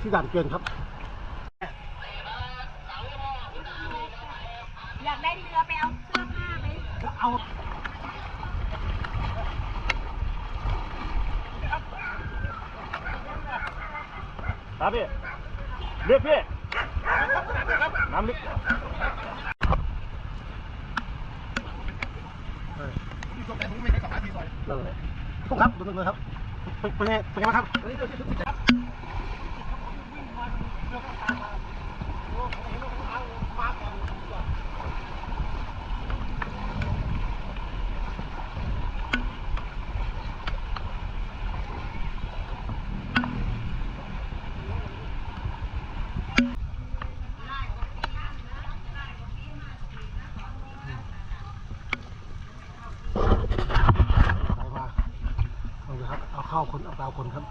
ที่ด่านเกวียนครับ อยากได้เรือไปเอาเสื้อผ้าไปเอาครับพี่เรียกพี่น้ำลึกนั่นเลยต้องครับดูเลยครับเป็นเป็นไงเป็นไงบ้างครับไปมาเอาเลยครับ เอาเข้าคนเอาเปล่าคนครับ